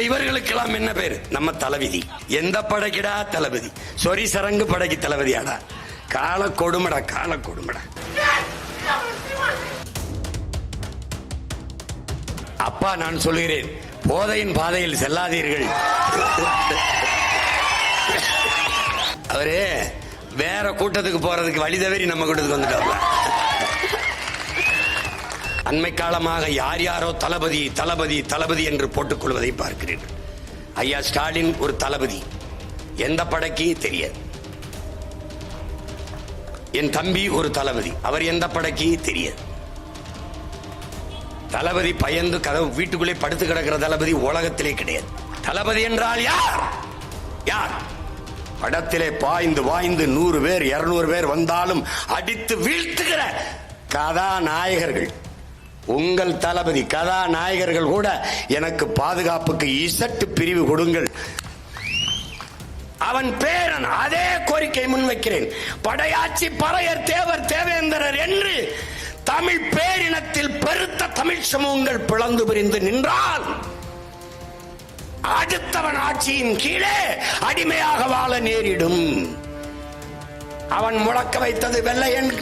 இப்ப இவர்களுக்கெல்லாம் என்ன பேரு? நம்ம தளபதி. எந்த படைக்குடா? தளபதி. சொரி சரங்கு படைக்கு தளபதியாடா. கால கொடுமடா கால கொடுமடா. அப்பா நான் சொல்கிறேன் போதையின் பாதையில் செல்லாதீர்கள். அவரு வேற கூட்டத்துக்கு போறதுக்கு வழி தவறி நம்ம கூட்டத்துக்கு வந்துட்டாங்க அண்மை காலமாக யார் யாரோ தளபதி தளபதி தளபதி என்று போட்டுக் கொள்வதை பார்க்கிறீர்கள். ஐயா ஸ்டாலின் ஒரு தளபதி. எந்த படைக்கு தெரியாது. என் தம்பி ஒரு தளபதி. அவர் எந்த படைக்கு தெரியாது. தளபதி பயந்து கதவு வீட்டுக்குள்ளே படுத்து கிடக்கிற தளபதி உலகத்திலே கிடையாது. தளபதி என்றால் யார்? யார்? படத்திலே பாய்ந்து வாய்ந்து நூறு பேர் இருநூறு பேர் வந்தாலும் அடித்து வீழ்த்துகிற கதாநாயகர்கள். உங்கள் தளபதி கதாநாயகர்கள் கூட எனக்கு பாதுகாப்புக்கு இசட்டு பிரிவு கொடுங்கள். அவன் பேரன் அதே கோரிக்கை முன்வைக்கிறேன். படையாட்சி பறையர் தேவர் தேவேந்திரர் என்று தமிழ் பேரினத்தில் பெருத்த தமிழ் சமூகங்கள் பிளந்து பிரிந்து நின்றால் அடுத்தவன் ஆட்சியின் கீழே அடிமையாக வாழ நேரிடும். அவன் முழக்க வைத்தது வெள்ளையன்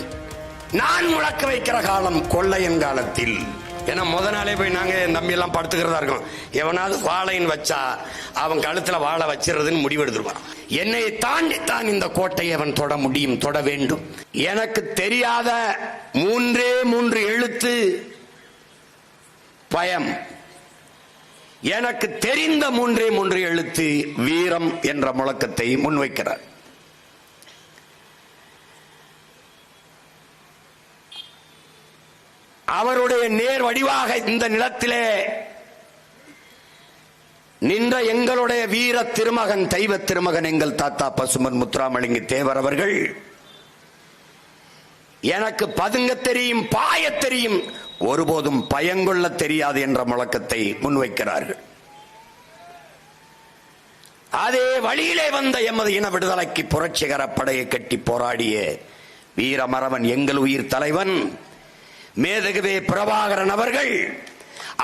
நான் முழக்க வைக்கிற காலம் கொள்ளையன் காலத்தில். ஏன்னா முத நாளே போய் நாங்க என் தம்பி எல்லாம் படுத்துக்கிறதா இருக்கோம் எவனாவது வாழைன்னு வச்சா அவன் கழுத்துல வாழை வச்சிருதுன்னு முடிவெடுத்துருவான். என்னை தாண்டித்தான் இந்த கோட்டையை அவன் தொட முடியும் தொட வேண்டும். எனக்கு தெரியாத மூன்றே மூன்று எழுத்து பயம். எனக்கு தெரிந்த மூன்றே மூன்று எழுத்து வீரம் என்ற முழக்கத்தை முன்வைக்கிறார். அவருடைய நேர் வடிவாக இந்த நிலத்திலே நின்ற எங்களுடைய வீர திருமகன் தெய்வ திருமகன் எங்கள் தாத்தா பசுமன் முத்துராமலிங்க தேவர் அவர்கள் எனக்கு பதுங்க தெரியும் பாய தெரியும் ஒருபோதும் பயங்கொள்ள தெரியாது என்ற முழக்கத்தை முன்வைக்கிறார்கள். அதே வழியிலே வந்த எமது இன விடுதலைக்கு புரட்சிகர படையை கட்டி போராடிய வீரமரவன் எங்கள் உயிர் தலைவன் மேதகவே பிரபாகரன் அவர்கள்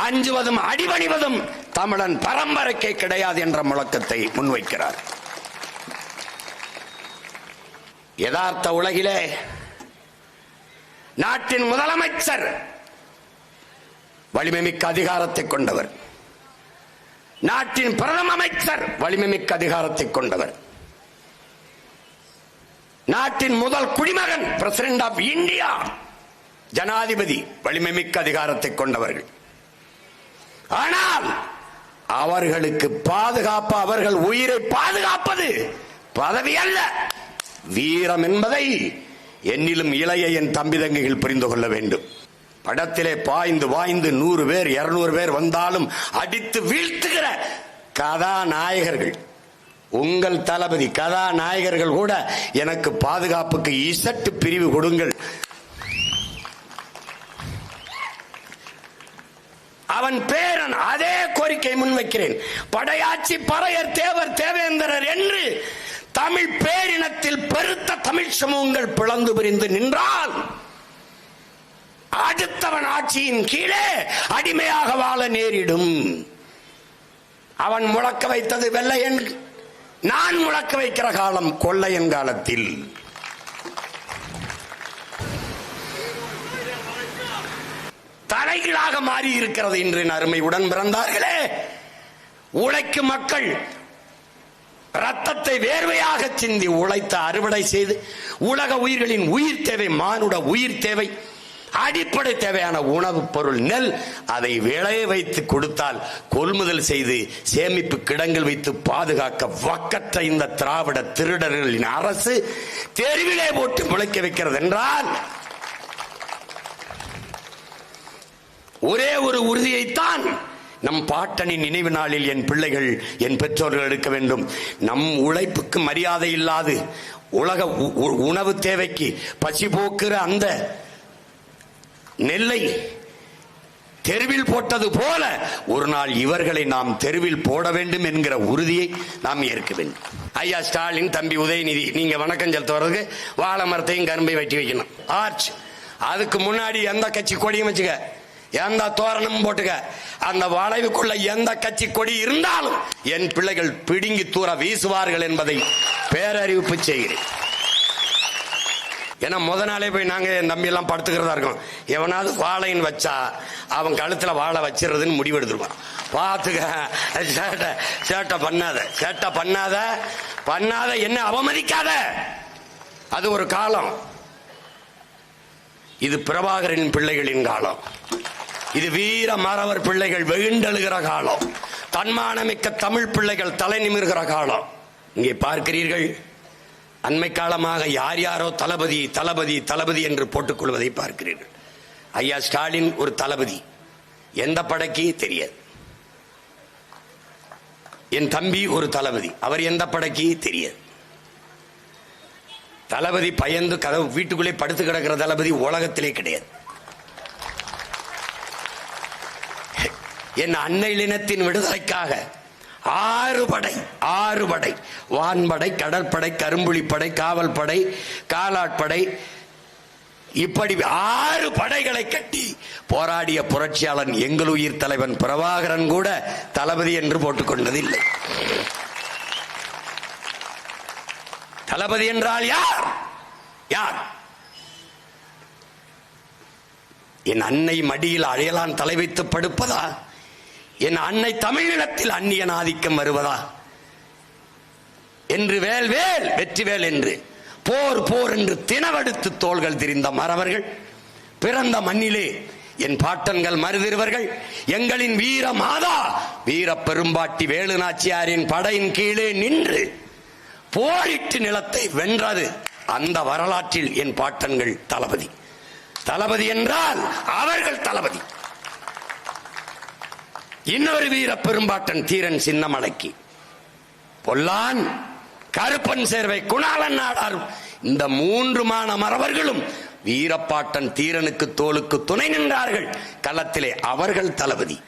அஞ்சுவதும் அடிபணிவதும் தமிழன் பரம்பரைக்கே கிடையாது என்ற முழக்கத்தை முன்வைக்கிறார். யதார்த்த உலகிலே நாட்டின் முதலமைச்சர் வலிமைமிக்க அதிகாரத்தை கொண்டவர். நாட்டின் பிரதம அமைச்சர் வலிமைமிக்க அதிகாரத்தை கொண்டவர். நாட்டின் முதல் குடிமகன் பிரசிடென்ட் ஆஃப் இந்தியா ஜனாதிபதி வலிமைமிக்க அதிகாரத்தை கொண்டவர்கள். ஆனால் அவர்களுக்கு பாதுகாப்பு அவர்கள் உயிரை பாதுகாப்பது பதவி அல்ல. வீரம் என்பதை என்னிலும் இளைய என் தம்பி தங்கைகள் புரிந்து கொள்ள வேண்டும். படத்திலே பாய்ந்து வாய்ந்து நூறு பேர் இருநூறு பேர் வந்தாலும் அடித்து வீழ்த்துகிற கதாநாயகர்கள். உங்கள் தளபதி கதாநாயகர்கள் கூட எனக்கு பாதுகாப்புக்கு இசட்டு பிரிவு கொடுங்கள். அவன் பேரன் அதே கோரிக்கை முன்வைக்கிறேன். படையாட்சி பறையர் தேவர் தேவேந்திரர் என்று தமிழ் பேரினத்தில் பெருத்த தமிழ் சமூகங்கள் பிளந்து பிரிந்து நின்றால் அடுத்தவன் ஆட்சியின் கீழே அடிமையாக வாழ நேரிடும். அவன் முழக்க வைத்தது வெள்ளையன் நான் முழக்க வைக்கிற காலம் கொள்ளையன் காலத்தில். தலைகளாக மாறி இருக்கிறது என்று அருமை உடன் பிறந்தார்களே. உழைக்கும் மக்கள் ரத்தத்தை வேர்வையாக சிந்தி உழைத்த அறுவடை செய்து உலக உயிர்களின் உயிர் தேவை மானுட உயிர் தேவை அடிப்படை தேவையான உணவுப் பொருள் நெல் அதை விளைய வைத்து கொடுத்தால் கொள்முதல் செய்து சேமிப்பு கிடங்கில் வைத்து பாதுகாக்க வக்கற்ற இந்த திராவிட திருடர்களின் அரசு தெருவிலே போட்டு முளைக்க வைக்கிறது என்றால் ஒரே ஒரு உறுதியைத்தான் நம் பாட்டனின் நினைவு நாளில் என் பிள்ளைகள் என் பெற்றோர்கள் எடுக்க வேண்டும். நம் உழைப்புக்கு மரியாதை இல்லாது உலக உ- உ- உணவு தேவைக்கு பசி போக்குற அந்த நெல்லை தெருவில் போட்டது போல ஒரு நாள் இவர்களை நாம் தெருவில் போட வேண்டும் என்கிற உறுதியை நாம் ஏற்க வேண்டும். ஐயா ஸ்டாலின் தம்பி உதயநிதி நீங்க வணக்கம் செலுத்த வர்றதுக்கு வாழை மரத்தையும் கரும்பை வெட்டி வைக்கணும். ஆர்ச் அதுக்கு முன்னாடி எந்த கட்சி கொடியும் வச்சுக்க. எந்த தோரணமும் போட்டுக்க. அந்த வளைவுக்குள்ள எந்த கட்சி கொடி இருந்தாலும் என் பிள்ளைகள் பிடுங்கி தூர வீசுவார்கள் என்பதை பேரறிவிப்பு செய்கிறேன். ஏன்னா முத நாளே போய் நாங்க என் தம்பி எல்லாம் படுத்துக்கிறதா இருக்கோம். எவனாவது வாழைன்னு வச்சா அவன் கழுத்துல வாழை வச்சிருதுன்னு முடிவெடுத்துருவான். பார்த்துக்க. சேட்டை சேட்டை பண்ணாத. சேட்டை பண்ணாத. பண்ணாத என்ன அவமதிக்காத. அது ஒரு காலம். இது பிரபாகரின் பிள்ளைகளின் காலம். இது வீர மறவர் பிள்ளைகள் வெகுண்டழுகிற காலம். தன்மானமிக்க தமிழ் பிள்ளைகள் தலை நிமிர்கிற காலம். இங்கே பார்க்கிறீர்கள் அண்மை காலமாக யார் யாரோ தளபதி தளபதி தளபதி என்று போட்டுக்கொள்வதை பார்க்கிறீர்கள். ஐயா ஸ்டாலின் ஒரு தளபதி. எந்த படைக்கு? தெரியாது. என் தம்பி ஒரு தளபதி. அவர் எந்த படைக்கு? தெரியாது. தளபதி பயந்து கதவு வீட்டுக்குள்ளே படுத்து கிடக்கிற தளபதி உலகத்திலே கிடையாது. என் அன்னையினத்தின் விடுதலைக்காக ஆறு படை ஆறு படை வான்படை கடற்படை கரும்புலிப்படை காவல் படை காலாட்படை. இப்படி ஆறு படைகளை கட்டி போராடிய புரட்சியாளன் எங்கள் உயிர் தலைவன் பிரபாகரன் கூட தளபதி என்று போட்டுக்கொண்டதில்லை தளபதி என்றால் யார்? யார்? என் அன்னை மடியில் அழையலான் தலை வைத்து படுப்பதா? என் அன்னை தமிழினத்தில் அந்நியன் ஆதிக்கம் வருவதா? என்று வேல் வேல் வெற்றி வேல் என்று போர் போர் என்று தினவெடுத்து தோள்கள் திரிந்த மறவர்கள் பிறந்த மண்ணிலே என் பாட்டன்கள் மருதிருவர்கள் எங்களின் வீர மாதா வீர பெரும்பாட்டி வேலு நாச்சியாரின் படையின் கீழே நின்று போரிட்டு நிலத்தை வென்றது அந்த வரலாற்றில் என் பாட்டன்கள் தளபதி. தளபதி என்றால் அவர்கள் தளபதி. இன்னொரு வீர பெரும்பாட்டன் தீரன் சின்னமலைக்கு. பொல்லான் கருப்பன் சேர்வை குணாளன் நாடார் இந்த மூன்று மான மறவர்களும் வீரப்பாட்டன் தீரனுக்கு தோலுக்கு துணை நின்றார்கள். களத்திலே அவர்கள் தளபதி.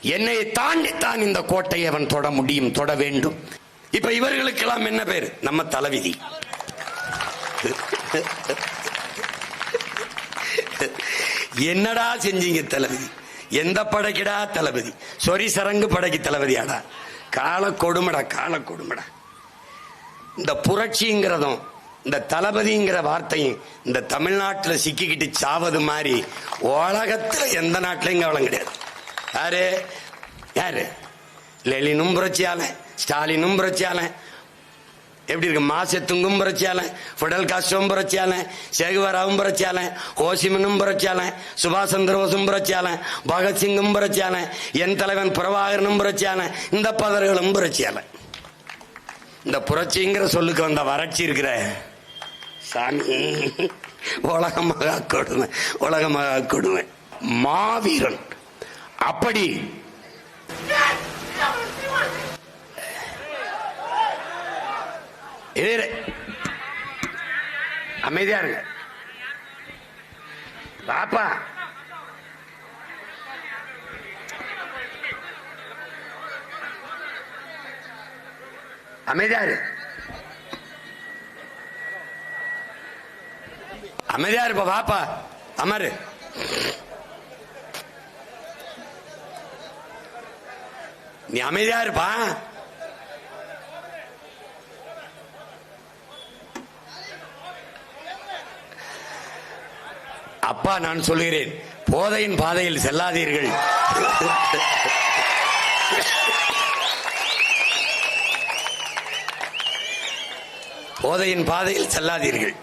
என்னை தாண்டித்தான் இந்த கோட்டையை அவன் தொட முடியும் தொட வேண்டும். இப்ப இவர்களுக்கெல்லாம் என்ன பேர்? நம்ம தலைவிதி என்னடா செஞ்சீங்க தளபதி? எந்த படைக்குடா தளபதி? சொரி சரங்கு படைக்கு தளபதியாடா. கால கொடுமடா கால கொடுமடா. இந்த புரட்சிங்கிறதும் இந்த தளபதிங்கிற வார்த்தையும் இந்த தமிழ்நாட்டில் சிக்கிக்கிட்டு சாவது மாதிரி உலகத்துல எந்த நாட்டிலையும் கவலம் கிடையாது. யாரு? யாரு? லெலினும் புரட்சியாளன் ஸ்டாலினும் புரட்சியாளன் எப்படி இருக்கு? மாசத்துங்கும் புரட்சியாளன் ஃபிடல் காஸ்ட்ரோவும் புரட்சியாளன் சேகுவராவும் புரட்சியாளன் ஹோசிமனும் புரட்சியாளன் சுபாஷ் சந்திரபோஸும் புரட்சியாலன் புரட்சியாளன் பகத்சிங்கும் புரட்சியாளன் என் தலைவன் பிரபாகரனும் புரட்சியாளன் இந்த பதர்களும் புரட்சியாளன் இந்த புரட்சிங்கிற சொல்லுக்கு வந்த வறட்சி இருக்கிற சாமி உலகமாக கொடுமை உலகமாக கொடுமை. மாவீரன். அப்படி எதிரே அமைதியா இருங்க. பாப்பா. அமைதியா இரு. அமைதியா இருப்பா பாப்பா. அமரு. நீ அமைதியா இருப்பா. அப்பா நான் சொல்கிறேன். போதையின் பாதையில் செல்லாதீர்கள். போதையின் பாதையில் செல்லாதீர்கள்.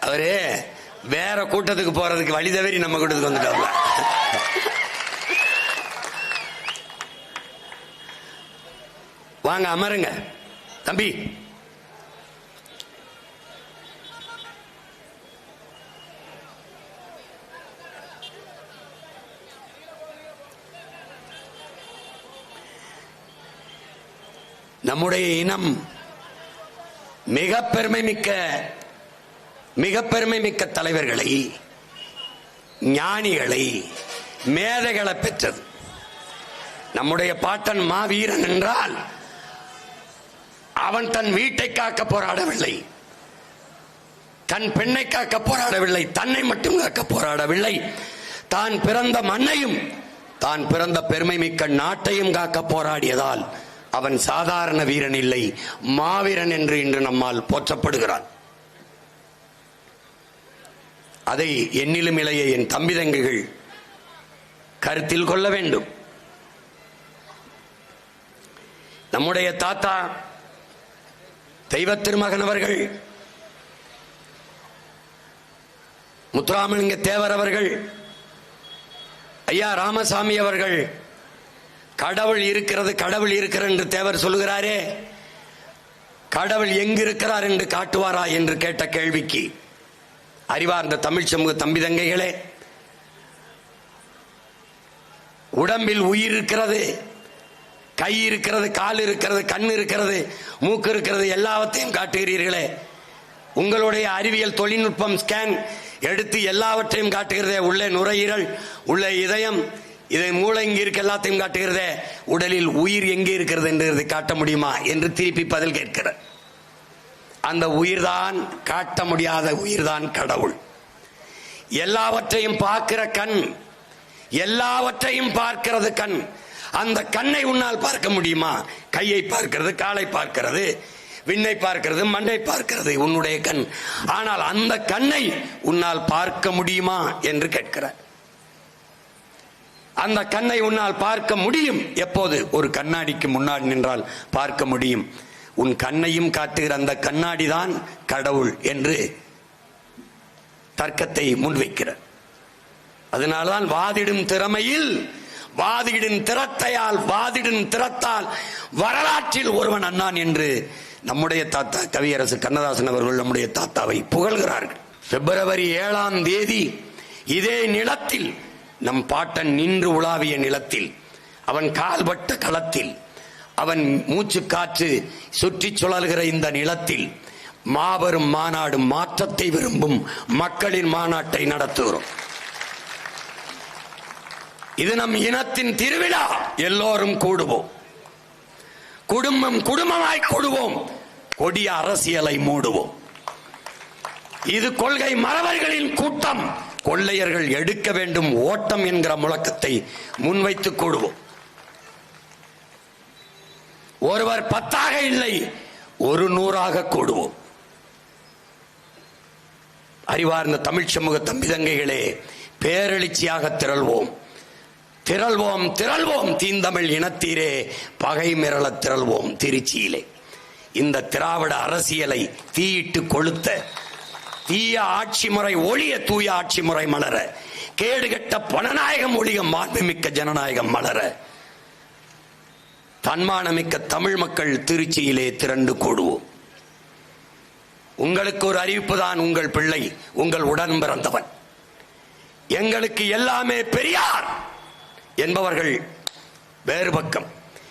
அவரு வேற கூட்டத்துக்கு போறதுக்கு வழி தவறி நம்ம கூட்டத்துக்கு வந்துட்டோம்ல வாங்க அமருங்க. தம்பி. நம்முடைய இனம் மிக பெருமை மிக்க மிக பெருமை மிக்க தலைவர்களை ஞானிகளை மேதைகளை பெற்றது. நம்முடைய பாட்டன் மாவீரன் என்றால் அவன் தன் வீட்டை காக்க போராடவில்லை தன் பெண்ணை காக்க போராடவில்லை தன்னை மட்டும் காக்க போராடவில்லை. தான் பிறந்த மண்ணையும் தான் பிறந்த பெருமை மிக்க நாட்டையும் காக்க போராடியதால் அவன் சாதாரண வீரன் இல்லை மாவீரன் என்று இன்று நம்மால் போற்றப்படுகிறான். அதை என்னிலும் இளைய என் தம்பிதங்கைகள் கருத்தில் கொள்ள வேண்டும். நம்முடைய தாத்தா தெய்வ திருமகன் அவர்கள் முத்துராமலிங்க தேவர் அவர்கள் ஐயா ராமசாமி அவர்கள் கடவுள் இருக்கிறது கடவுள் இருக்கிறது என்று தேவர் சொல்லுகிறாரே. கடவுள் எங்கு இருக்கிறார் என்று காட்டுவாரா என்று கேட்ட கேள்விக்கு அறிவார்ந்த தமிழ் சமூக தம்பி தங்கைகளே உடம்பில் உயிர் இருக்கிறது கை இருக்கிறது கால் இருக்கிறது கண் இருக்கிறது மூக்கு இருக்கிறது எல்லாவற்றையும் காட்டுகிறீர்களே. உங்களுடைய அறிவியல் தொழில்நுட்பம் ஸ்கேன் எடுத்து எல்லாவற்றையும் காட்டுகிறதே. உள்ளே நுரையீரல் உள்ளே இதயம் இதை மூளை இங்கே இருக்க எல்லாத்தையும் காட்டுகிறதே. உடலில் உயிர் எங்கே இருக்கிறது என்று காட்ட முடியுமா என்று திருப்பி பதில் கேட்கிறார். அந்த உயிர்தான் காட்ட முடியாத உயிர்தான் கடவுள். எல்லாவற்றையும் பார்க்கிற கண் எல்லாவற்றையும் பார்க்கிறது கண். அந்த கண்ணை உன்னால் பார்க்க முடியுமா? கையை பார்க்கிறது காலை பார்க்கிறது விண்ணை பார்க்கிறது மண்ணை பார்க்கிறது உன்னுடைய கண். ஆனால் அந்த கண்ணை உன்னால் பார்க்க முடியுமா என்று கேட்கிறார். அந்த கண்ணை உன்னால் பார்க்க முடியும். எப்போது? ஒரு கண்ணாடிக்கு முன்னாடி நின்றால் பார்க்க முடியும். உன் கண்ணையும் காட்டுகிற அந்த கண்ணாடி தான் கடவுள் என்று தர்க்கத்தை முன்வைக்கிறார். அதனால்தான் வாதிடும் திறமையில் வாதிடும் திறத்தையால் வாதிடும் திறத்தால் வரலாற்றில் ஒருவன் அண்ணான் என்று நம்முடைய தாத்தா கவியரசு கண்ணதாசன் அவர்கள் நம்முடைய தாத்தாவை புகழ்கிறார்கள். பிப்ரவரி ஏழாம் தேதி இதே நிலத்தில் நம் பாட்டன் நின்று உலாவிய நிலத்தில் அவன் கால்பட்ட களத்தில் அவன் மூச்சு காற்று சுற்றி சுழல்கிற இந்த நிலத்தில் மாபெரும் மாநாடு மாற்றத்தை விரும்பும் மக்களின் மாநாட்டை நடத்துகிறோம். இது நம் இனத்தின் திருவிழா. எல்லோரும் கூடுவோம். குடும்பம் குடும்பமாய் கூடுவோம். கொடிய அரசியலை மூடுவோம். இது கொள்கை மறவர்களின் கூட்டம். கொள்ளையர்கள் எடுக்க வேண்டும் ஓட்டம் என்கிற முழக்கத்தை முன்வைத்து கூடுவோம் ஒருவர் பத்தாக இல்லை ஒரு நூறாக கூடுவோம். அறிவார்ந்த தமிழ் சமூக தம்பிதங்கைகளே பேரெழுச்சியாக திரள்வோம். திரள்வோம் திரள்வோம் தீந்தமிழ் இனத்தீரே பகை மிரள திரள்வோம் திருச்சியிலே. இந்த திராவிட அரசியலை தீயிட்டு கொளுத்த தீய ஆட்சி முறை ஒளிய தூய ஆட்சி முறை மலர. கேடுகட்ட பணநாயகம் ஒளிய மாண்புமிக்க ஜனநாயகம் மலர. தன்மானமிக்க தமிழ் மக்கள் திருச்சியிலே திரண்டு கூடுவோம். உங்களுக்கு ஒரு அறிவிப்பு தான் உங்கள் பிள்ளை உங்கள் உடன் பிறந்தவன். எங்களுக்கு எல்லாமே பெரியார் என்பவர்கள் வேறு பக்கம்.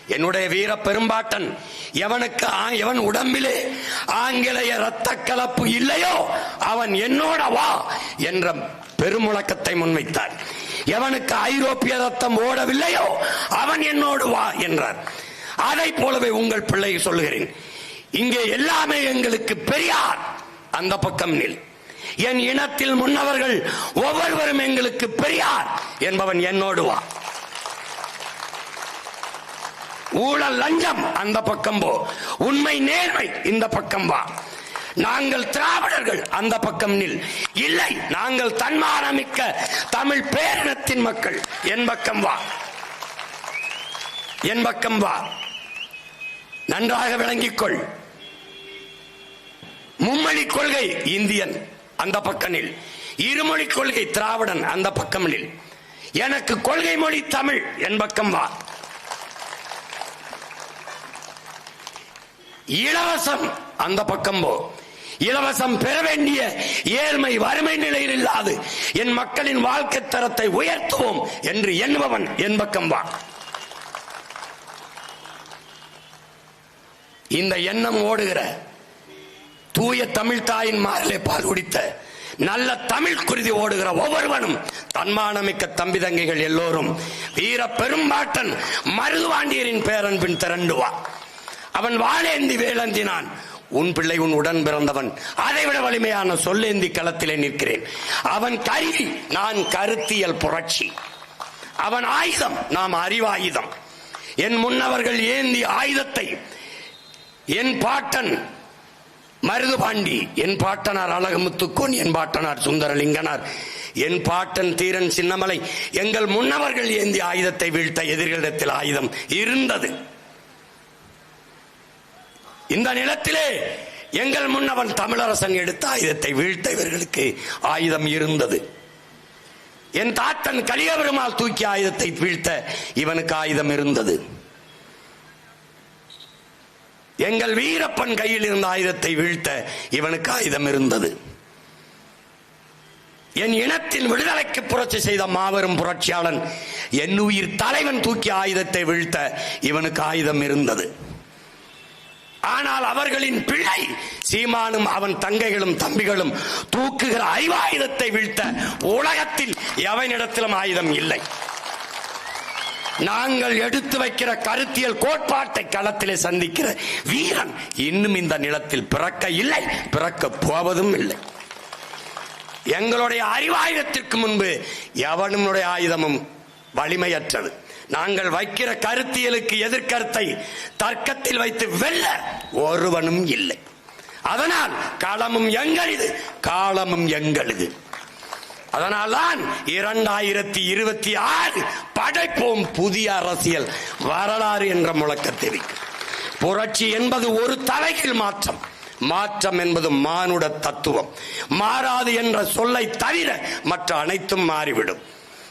என்னுடைய வீர பெரும்பாட்டன் எவனுக்கு ஆ- எவன் உடம்பிலே ஆங்கிலேய இரத்த கலப்பு இல்லையோ அவன் என்னோட வா என்ற பெருமுழக்கத்தை முன்வைத்தார். எவனுக்கு ஐரோப்பிய ரத்தம் ஓடவில்லையோ அவன் என்னோடு வா என்றார். அதை போலவே உங்கள் பிள்ளை சொல்லுகிறேன். இங்கே எல்லாமே எங்களுக்கு பெரியார் அந்த பக்கம் நில். என் இனத்தில் முன்னவர்கள் ஒவ்வொருவரும் எங்களுக்கு பெரியார் என்பவன் என்னோடு வா. ஊழல் லஞ்சம். அந்த பக்கம் போ. உண்மை நேர்மை இந்த பக்கம் வா. நாங்கள் திராவிடர்கள் அந்த பக்கம் நில். இல்லை நாங்கள் தன்மானமிக்க தமிழ் பேரினத்தின் மக்கள். என் பக்கம் வா. என் பக்கம் வா. நன்றாக விளங்கிக் கொள். மும்மொழி கொள்கை இந்தியன் அந்த பக்கனில் இருமொழி கொள்கை திராவிடன் அந்த பக்கமில் எனக்கு கொள்கை மொழி தமிழ் என் பக்கம் வா. இலவசம். அந்த பக்கம் போ. இலவசம் பெற வேண்டிய ஏழ்மை வறுமை நிலையில் இல்லாது என் மக்களின் வாழ்க்கை தரத்தை உயர்த்துவோம் என்று எண்ணுபவன் என் பக்கம் வா. இந்த எண்ணம் ஓடுகிற தூய தமிழ் தாயின் மாறிலே பால் குடித்த நல்ல தமிழ் குருதி ஓடுகிற ஒவ்வொருவனும் தன்மானமிக்க தம்பி தங்கைகள் எல்லோரும் வீர பெரும்பாட்டன் மருதுவாண்டியரின் பேரன்பின் திரண்டுவா அவன் வாழேந்தி வேலந்தினான் உன் பிள்ளை உன் உடன் பிறந்தவன். அதைவிட வலிமையான சொல்லேந்தி களத்திலே நிற்கிறேன். அவன் கருவி நான் கருத்தியல் புரட்சி. அவன் ஆயுதம் நாம் அறிவாயுதம். என் முன்னவர்கள் ஏந்தி ஆயுதத்தை. என் பாட்டன் மருதுபாண்டி என் பாட்டனார் அழகுமுத்துக்கோன் என் பாட்டனார் சுந்தரலிங்கனார். என் பாட்டன் தீரன் சின்னமலை. எங்கள் முன்னவர்கள் ஏந்தி ஆயுதத்தை வீழ்த்த எதிர்களிடத்தில் ஆயுதம் இருந்தது. இந்த நிலத்திலே எங்கள் முன்னவன் தமிழரசன் எடுத்த ஆயுதத்தை வீழ்த்த இவர்களுக்கு ஆயுதம் இருந்தது. என் தாத்தன் கலியபெருமாள் தூக்கி ஆயுதத்தை வீழ்த்த இவனுக்கு ஆயுதம் இருந்தது. எங்கள் வீரப்பன் கையில் இருந்த ஆயுதத்தை வீழ்த்த இவனுக்கு ஆயுதம் இருந்தது. என் இனத்தின் விடுதலைக்கு புரட்சி செய்த மாபெரும் புரட்சியாளன் என் உயிர் தலைவன் தூக்கி ஆயுதத்தை வீழ்த்த இவனுக்கு ஆயுதம் இருந்தது. ஆனால் அவர்களின் பிள்ளை சீமானும் அவன் தங்கைகளும் தம்பிகளும் தூக்குகிற அறிவாயுதத்தை வீழ்த்த உலகத்தில் எவனிடத்திலும் ஆயுதம் இல்லை. நாங்கள் எடுத்து வைக்கிற கருத்தியல் கோட்பாட்டை களத்திலே சந்திக்கிற வீரன் இன்னும் இந்த நிலத்தில் பிறக்க இல்லை பிறக்க போவதும் இல்லை. எங்களுடைய அறிவாயுதத்திற்கு முன்பு எவனுடைய ஆயுதமும் வலிமையற்றது. நாங்கள் வைக்கிற கருத்தியலுக்கு எதிர்கருத்தை தர்க்கத்தில் வைத்து வெல்ல ஒருவனும் இல்லை. அதனால் களமும் எங்களது காலமும் எங்களது. அதனால்தான் இரண்டாயிரத்தி இருபத்தி ஆறு படைப்போம் புதிய அரசியல் வரலாறு என்ற முழக்கத்தை புரட்சி என்பது ஒரு தலைகீழ் மாற்றம். மாற்றம் என்பது மானுட தத்துவம். மாறாது என்ற சொல்லை தவிர மற்ற அனைத்தும் மாறிவிடும்.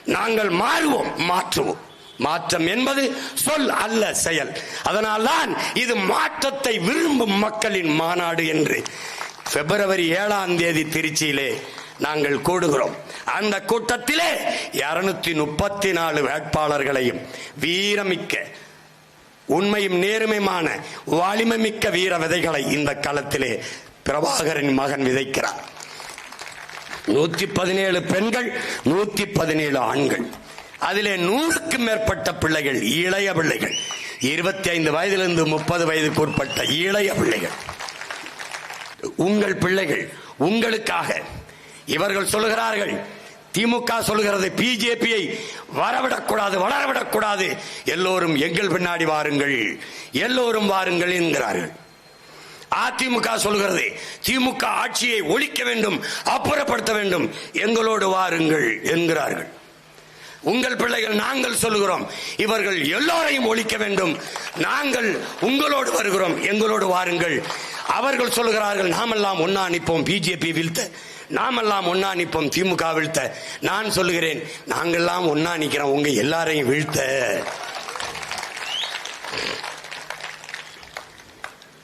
நாங்கள் மாறுவோம் மாற்றுவோம். மாற்றம் என்பது சொல் அல்ல செயல். அதனால்தான் இது மாற்றத்தை விரும்பும் மக்களின் மாநாடு என்று. பிப்ரவரி ஏழாம் தேதி திருச்சியிலே நாங்கள் கூடுகிறோம். அந்த கூட்டத்திலே இருநூத்தி முப்பத்தி நாலு வேட்பாளர்களையும் வீரமிக்க உண்மையும் நேர்மையுமான வாலிமை மிக்க வீர விதைகளை இந்த களத்திலே பிரபாகரின் மகன் விதைக்கிறார். நூத்தி பதினேழு பெண்கள் நூத்தி பதினேழு ஆண்கள். அதிலே நூறுக்கும் மேற்பட்ட பிள்ளைகள் இளைய பிள்ளைகள். இருபத்தி ஐந்து வயதிலிருந்து முப்பது வயதுக்கு உட்பட்ட இளைய பிள்ளைகள். உங்கள் பிள்ளைகள் உங்களுக்காக இவர்கள் சொல்லுகிறார்கள் திமுக சொல்லுகிறது பிஜேபியை வரவிடக்கூடாது வளரவிடக்கூடாது. எல்லோரும் எங்கள் பின்னாடி வாருங்கள் எல்லோரும் வாருங்கள் என்கிறார்கள். அதிமுக சொல்கிறது திமுக ஆட்சியை ஒழிக்க வேண்டும் அப்புறப்படுத்த வேண்டும் எங்களோடு வாருங்கள் என்கிறார்கள். உங்கள் பிள்ளைகள் நாங்கள் சொல்லுகிறோம். இவர்கள் எல்லோரையும் ஒழிக்க வேண்டும். நாங்கள் உங்களோடு வருகிறோம். எங்களோடு வாருங்கள். அவர்கள் சொல்லுகிறார்கள் நாமெல்லாம் ஒன்னா நிற்போம். பிஜேபி வீழ்த்த நாமெல்லாம் ஒன்னா நிற்போம். திமுக வீழ்த்த. நான் சொல்லுகிறேன் நாங்கெல்லாம் ஒன்னா நிக்கிறோம். உங்க எல்லாரையும் வீழ்த்த.